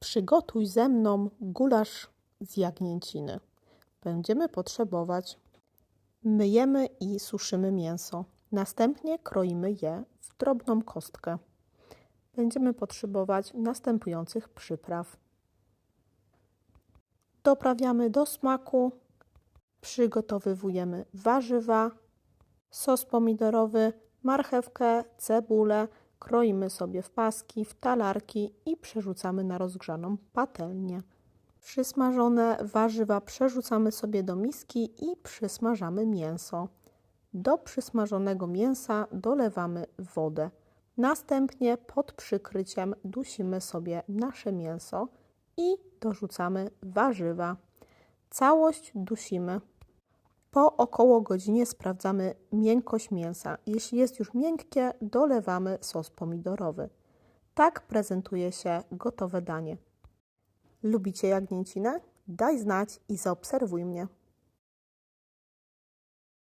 Przygotuj ze mną gulasz z jagnięciny. Będziemy potrzebować myjemy i suszymy mięso. Następnie kroimy je w drobną kostkę. Będziemy potrzebować następujących przypraw. Doprawiamy do smaku. Przygotowywujemy warzywa, sos pomidorowy, marchewkę, cebulę. Kroimy sobie w paski, w talarki i przerzucamy na rozgrzaną patelnię. Przysmażone warzywa przerzucamy sobie do miski i przysmażamy mięso. Do przysmażonego mięsa dolewamy wodę. Następnie pod przykryciem dusimy sobie nasze mięso i dorzucamy warzywa. Całość dusimy. Po około godzinie sprawdzamy miękkość mięsa. Jeśli jest już miękkie, dolewamy sos pomidorowy. Tak prezentuje się gotowe danie. Lubicie jagnięcinę? Daj znać i zaobserwuj mnie.